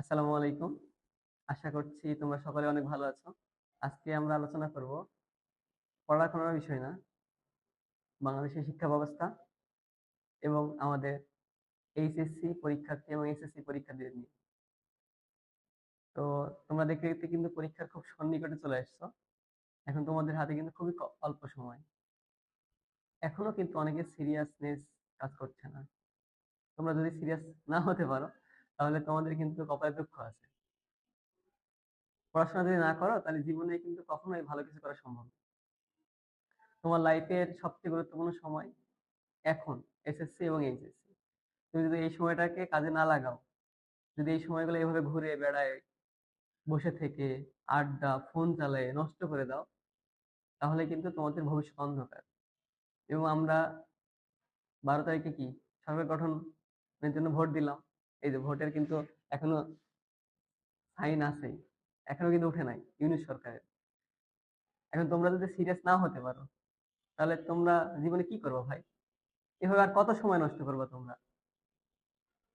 আসসালামু আলাইকুম। আশা করছি তোমরা সকলে অনেক ভালো আছো। আজকে আমরা আলোচনা করব পড়াশোনার বিষয় না, বাংলাদেশের শিক্ষা ব্যবস্থা এবং আমাদের এইচএসসি পরীক্ষার্থী এবং এসএসসি পরীক্ষার্থীদের নিয়ে। তো তোমরা দেখতে দেখতে কিন্তু পরীক্ষার খুব সন্নিকটে চলে আসছো। এখন তোমাদের হাতে কিন্তু খুবই অল্প সময়। এখনও কিন্তু অনেকের সিরিয়াসনেস কাজ করছে না। তোমরা যদি সিরিয়াস না হতে পারো তাহলে তোমাদের কিন্তু কপালে দুঃখ আছে। পড়াশোনা যদি না করো, তাহলে জীবনে কিন্তু কখনোই ভালো কিছু করা সম্ভব না। তোমার লাইফের সবচেয়ে গুরুত্বপূর্ণ সময় এখন এসএসসি এবং এইচএসসি তুমি যদি এই সময়টাকে কাজে না লাগাও, যদি এই সময়গুলো এইভাবে ঘুরে বেড়ায়, বসে থেকে আড্ডা ফোন চালায়, নষ্ট করে দাও, তাহলে কিন্তু তোমাদের ভবিষ্যৎ অন্ধকার। এবং আমরা বারো তারিখে কি? সরকার গঠনের জন্য ভোট দিলাম। এই যে ভোটের কিন্তু এখনও সাইন আছে, এখনও কিন্তু উঠে নাই ইউনিট সরকারের। এখন তোমরা যদি সিরিয়াস না হতে পারো, তাহলে তোমরা জীবনে কি করব ভাই? এভাবে আর কত সময় নষ্ট করবে তোমরা?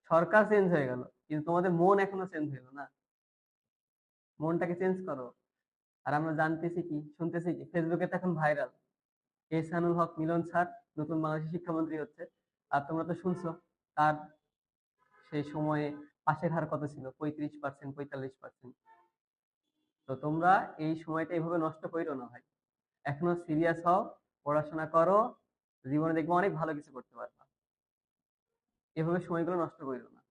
সরকার চেঞ্জ হয়ে গেল, কিন্তু তোমাদের মন এখনও চেঞ্জ হইল না। মনটাকে চেঞ্জ করো। আর আমরা জানতেছি কি, শুনতেছি কি, ফেসবুকে তো এখন ভাইরাল এহসানুল হক মিলন স্যার, নতুন বাংলাদেশের শিক্ষামন্ত্রী হচ্ছে। আর তোমরা তো শুনছো, তার সেই সময়ে পাশের হার কত ছিল? পঁয়ত্রিশ পার্সেন্ট পঁয়তাল্লিশ পার্সেন্ট তো তোমরা এই সময়টা এইভাবে নষ্ট করো না ভাই। এখনও সিরিয়াস হও, পড়াশোনা করো, জীবনে দেখবে অনেক ভালো কিছু করতে পারবা। এভাবে সময়গুলো নষ্ট করো না।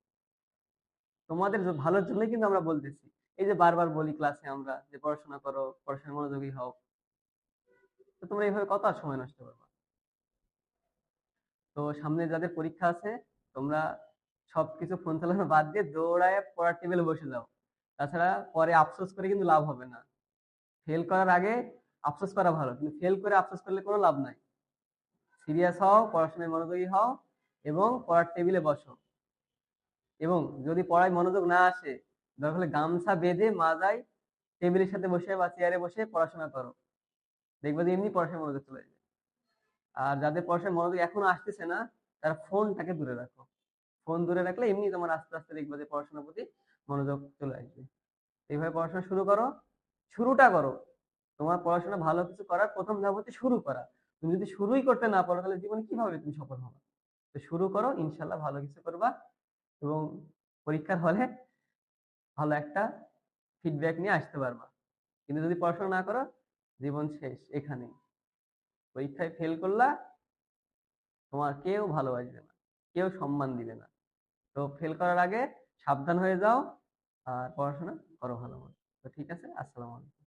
তোমাদের ভালোর জন্যই কিন্তু আমরা বলতেছি। এই যে বারবার বলি ক্লাসে আমরা যে পড়াশোনা করো, পড়াশোনায় মনোযোগী হও। তো তোমরা এইভাবে কত সময় নষ্ট করবা? তো সামনে যাদের পরীক্ষা আছে, তোমরা সবকিছু ফোন চালানো বাদ দিয়ে দৌড়ায় পড়ার টেবিলে বসে যাও। তাছাড়া পরে আফসোস করে কিন্তু লাভ হবে না। ফেল করার আগে আফসোস করা ভালো, কিন্তু ফেল করে আফসোস করলে কোনো লাভ নাই। সিরিয়াস হও, পড়াশোনায় মনোযোগী হও এবং পড়ার টেবিলে বসো। এবং যদি পড়ায় মনোযোগ না আসে, দরকার হলে গামছা বেঁধে মাজায় টেবিলের সাথে বসে বা চেয়ারে বসে পড়াশোনা করো। দেখবে যে এমনি পড়াশোনায় মনোযোগ চলে যাবে আর যাদের পড়াশোনায় মনোযোগ এখনও আসতেছে না, তারা ফোনটাকে দূরে রাখো। ফোন দূরে রাখলে এমনি তোমার আস্তে আস্তে দেখবে যে পড়াশোনার প্রতি মনোযোগ চলে আসবে। এইভাবে পড়াশোনা শুরু করো, শুরুটা করো। তোমার পড়াশোনা ভালো কিছু করার প্রথম ধাপ হচ্ছে শুরু করা। তুমি যদি শুরুই করতে না পারো, তাহলে জীবনে কীভাবে তুমি সফল হবে? তো শুরু করো ইনশাল্লাহ ভালো কিছু করবা এবং পরীক্ষার হলে ভালো একটা ফিডব্যাক নিয়ে আসতে পারবা। কিন্তু যদি পড়াশোনা না করো, জীবন শেষ, এখানেই। পরীক্ষায় ফেল করলা, তোমার কেউ ভালোবাসবে না, কেউ সম্মান দিবে না। তো ফেল করার আগে সাবধান হয়ে যাও আর পড়াশোনা করো ভালো মতো। তো ঠিক আছে, আসসালামু আলাইকুম।